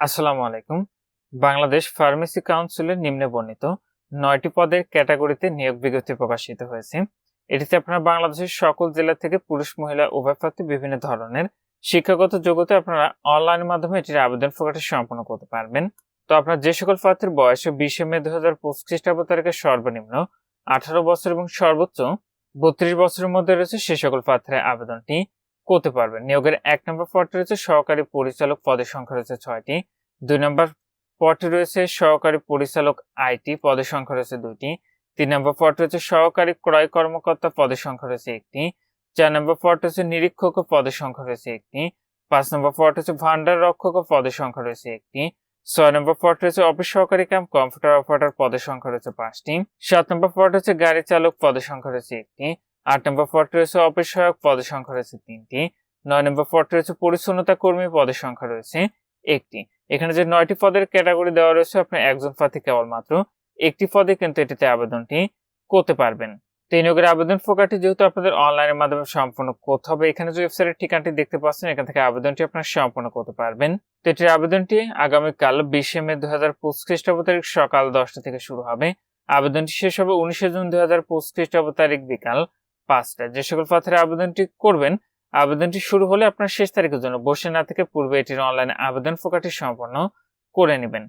আসসালামু আলাইকুম। বাংলাদেশ ফার্মেসি কাউন্সিলের নিম্নে বর্ণিত নয়টি পদের ক্যাটাগরিতে নিয়োগ বিজ্ঞপ্তি প্রকাশিত হয়েছে। এটিতে আপনারা বাংলাদেশের সকল জেলা থেকে পুরুষ, মহিলা, উভয় প্রার্থী বিভিন্ন ধরনের শিক্ষাগত যোগ্যতা আপনারা অনলাইনের মাধ্যমে এটির আবেদন প্রকাশে সম্পন্ন করতে পারবেন। তো আপনার যে সকল প্রার্থীর বয়স বিশে মে দু হাজার পঁচিশ খ্রিস্টাব্দ তারিখে সর্বনিম্ন আঠারো বছর এবং সর্বোচ্চ বত্রিশ বছরের মধ্যে রয়েছে সে সকল প্রার্থীরা আবেদনটি। করতে পারবেন। নিয়োগের এক নম্বর পদটি রয়েছে সহকারী পরিচালক পদের সংখ্যা রয়েছে ছয়টি। দুই নম্বর পদটি রয়েছে সহকারী পরিচালক আইটি, পদের সংখ্যা রয়েছে দুইটি। তিন নম্বর পদটি রয়েছে সহকারী ক্রয় কর্মকর্তা, পদের সংখ্যা রয়েছে একটি। চার নম্বর পদটি হচ্ছে নিরীক্ষক, পদের সংখ্যা রয়েছে একটি। পাঁচ নম্বর পদটি হচ্ছে ভান্ডার রক্ষক, পদের সংখ্যা রয়েছে একটি। ছয় নম্বর পদটি রয়েছে অফিস সহকারী কাম কম্পিউটার অপারেটর, পদের সংখ্যা রয়েছে পাঁচটি। সাত নম্বর পদটি হচ্ছে গাড়ি চালক, পদের সংখ্যা রয়েছে একটি। আট নম্বর পদটি রয়েছে সহায়ক পদের সংখ্যা রয়েছে তিনটি। নয় নম্বর পদটি রয়েছে পরিচ্ছন্নতা কর্মী, পদের সংখ্যা রয়েছে একটি। এখানে যে নয়টি পদের ক্যাটাগরি দেওয়া রয়েছে, আপনি একজন প্রার্থী কেবলমাত্র একটি পদে কিন্তু এটিতে আবেদনটি করতে পারবেন। তো নিয়োগের আবেদন প্রকারটি যেহেতু আপনাদের অনলাইনের মাধ্যমে সম্পূর্ণ করতে হবে, এখানে যে ওয়েবসাইটের ঠিকানাটি দেখতে পাচ্ছেন, এখান থেকে আবেদনটি আপনারা সম্পন্ন করতে পারবেন। তো এটির আবেদনটি আগামীকাল বিশে মে দু হাজার পঁচিশ খ্রিস্টাব্দ তারিখ সকাল দশটা থেকে শুরু হবে। আবেদনটি শেষ হবে উনিশে জুন দু হাজার পঁচিশ খ্রিস্টাব্দ তারিখ বিকাল পাঁচটা। যে সকল প্রার্থীরা আবেদনটি করবেন, আবেদনটি শুরু হলে আপনার শেষ তারিখের জন্য। বসে না থেকে পূর্বে এটির অনলাইনে আবেদন প্রকারটি সম্পন্ন করে নেবেন।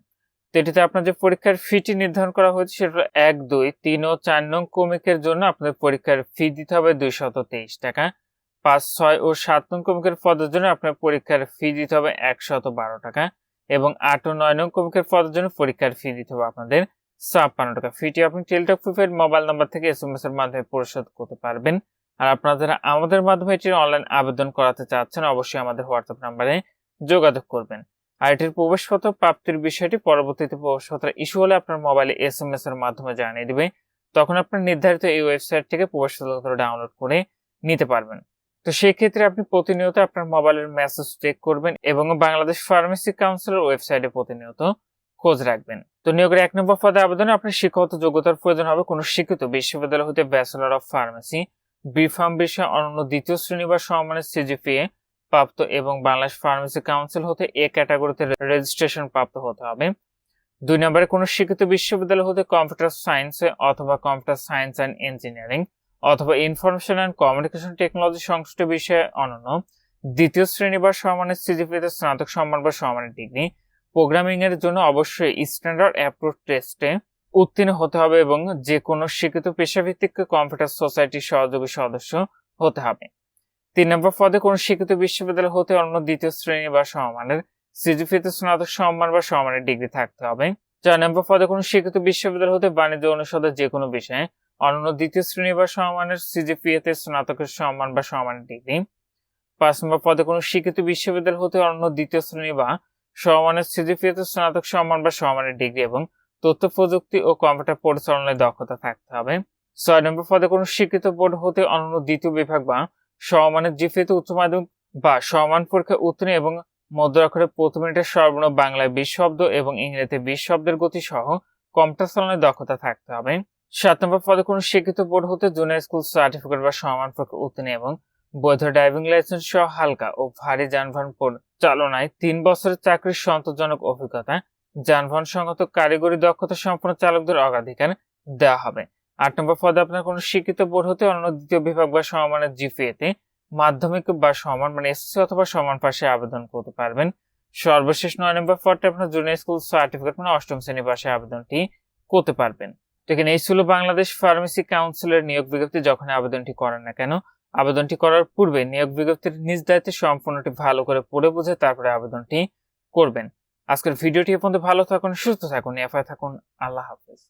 তো এটিতে আপনার যে পরীক্ষার ফিটি নির্ধারণ করা হয়েছে, সেটা এক, দুই, তিন ও চার নং কমিকের জন্য আপনাদের পরীক্ষার ফি দিতে হবে দুইশত তেইশ টাকা। পাঁচ, ছয় ও সাত নং কমিকের পদের জন্য আপনার পরীক্ষার ফি দিতে হবে একশত বারো টাকা। এবং আট ও নয় নং কমিকের পদের জন্য পরীক্ষার ফি দিতে হবে আপনাদের ছাপ্পান্ন টাকা। ফিটি আপনি টেলটক প্রিপেড মোবাইল নাম্বার থেকে এস এম এস এর মাধ্যমে পরিশোধ করতে পারবেন। আর আপনারা যারা আমাদের মাধ্যমে এটির অনলাইন আবেদন করাতে চাচ্ছেন, অবশ্যই আমাদের হোয়াটসঅ্যাপ নাম্বারে যোগাযোগ করবেন। আর এটির প্রবেশপত্র, প্রাপ্তির বিষয়টি পরবর্তীতে প্রবেশপত্র ইস্যু হলে আপনার মোবাইলে এস এম এস এর মাধ্যমে জানিয়ে দেবে। তখন আপনার নির্ধারিত এই ওয়েবসাইট থেকে প্রবেশপত্র ডাউনলোড করে নিতে পারবেন। তো সেই ক্ষেত্রে আপনি প্রতিনিয়ত আপনার মোবাইলের মেসেজ চেক করবেন এবং বাংলাদেশ ফার্মেসি কাউন্সিলের ওয়েবসাইটে প্রতিনিয়ত খোঁজ রাখবেন। তো নিয়োগের এক নম্বর পদে আবেদনে আপনার শিক্ষাগত যোগ্যতার প্রয়োজন হবে কোনো শিক্ষিত বিশ্ববিদ্যালয় হতে ব্যাচেলর অফ ফার্মেসি, বিফার্ম বিষয়ে অনন্য দ্বিতীয় শ্রেণি বা সমানের সিজিপিএ প্রাপ্ত এবং বাংলাদেশ ফার্মেসি কাউন্সিল হতে এ ক্যাটাগরিতে রেজিস্ট্রেশন প্রাপ্ত হতে হবে। দুই নম্বরে কোনো শিক্ষিত বিশ্ববিদ্যালয় হতে কম্পিউটার সায়েন্সে অথবা কম্পিউটার সায়েন্স অ্যান্ড ইঞ্জিনিয়ারিং অথবা ইনফরমেশন অ্যান্ড কমিউনিকেশন টেকনোলজি সংশ্লিষ্ট বিষয়ে অনন্য। দ্বিতীয় শ্রেণি বা সমানের সিজিপিতে স্নাতক সম্মান বা সমানের ডিগ্রি প্রোগ্রামিং এর জন্য অবশ্যই স্ট্যান্ডার্ড অ্যাপ্রোচ টেস্টে উত্তীর্ণ হতে হবে এবং যে কোনো শিক্ষিত পেশাভিত্তিক কম্পিউটার সোসাইটির সহযোগী সদস্য হতে হবে। তিন নম্বর পদে কোনো শিক্ষিত বিশ্ববিদ্যালয় হতে অন্য দ্বিতীয় শ্রেণি বা সমমানের সিজিপিতে স্নাতক সম্মান বা সমানের ডিগ্রি থাকতে হবে। চার নম্বর পদে কোনো শিক্ষিত বিশ্ববিদ্যালয় হতে বাণিজ্য অনুষদের যে কোনো বিষয়ে অন্য দ্বিতীয় শ্রেণি বা সমমানের সিজিপিএতে স্নাতকের সম্মান বা সমানের ডিগ্রি। পাঁচ নম্বর পদে কোনো শিক্ষিত বিশ্ববিদ্যালয় হতে অন্য দ্বিতীয় শ্রেণি বা সমমানের সিজিপিএতে স্নাতক সম্মান বা সমানের ডিগ্রি এবং তথ্য প্রযুক্তি ও কম্পিউটার পরিচালনায় দক্ষতা থাকতে হবে। ছয় নম্বর পদে কোনো শিক্ষিত বোর্ড হতে অনন্য দ্বিতীয় বিভাগ বা সমমানের জিপিএতে উচ্চ মাধ্যমিক বা সমান পরীক্ষা উত্তীর্ণ এবং মধ্য অক্ষরে প্রথম মিনিটের সর্বনিম্ন বাংলায় বিশ শব্দ এবং ইংরেজিতে বিশ শব্দের গতি সহ কম্পিউটার চালনায় দক্ষতা থাকতে হবে। সাত নম্বর পদে কোনো শিক্ষিত বোর্ড হতে জুনিয়র স্কুল সার্টিফিকেট বা সমান পরীক্ষা উত্তীর্ণ এবং বৈধ ড্রাইভিং লাইসেন্স সহ হালকা ও ভারী যানবাহন চালনায় তিন বছরের চাকরির সন্তোষজনক অভিজ্ঞতা, যানবাহন সংগত কারিগরি দক্ষতা সম্পন্ন চালকদের অগ্রাধিকার দেওয়া হবে। আট নম্বর পদে আপনার কোনো শিক্ষিত বোর্ড হতে অন্য দ্বিতীয় বিভাগ বা সমমানের জিপিএতে মাধ্যমিক বা সমান মানে এসএসসি অথবা সমান পাশে আবেদন করতে পারবেন। সর্বশেষ নয় নম্বর পদটা আপনার জুনিয়র স্কুল সার্টিফিকেট মানে অষ্টম শ্রেণি পাশে আবেদনটি করতে পারবেন। এখানে এই ছিল বাংলাদেশ ফার্মেসি কাউন্সিলের নিয়োগ বিজ্ঞপ্তি যখন আবেদনটি করেন না কেন। আবেদনটি করার পূর্বে নিয়োগ বিজ্ঞপ্তির নিজ দায়িত্বে সম্পূর্ণটি ভালো করে পড়ে বুঝে তারপরে আবেদনটি করবেন। আজকের ভিডিওটি পর্যন্ত ভালো থাকুন, সুস্থ থাকুন এফআই থাকুন। আল্লাহ হাফেজ।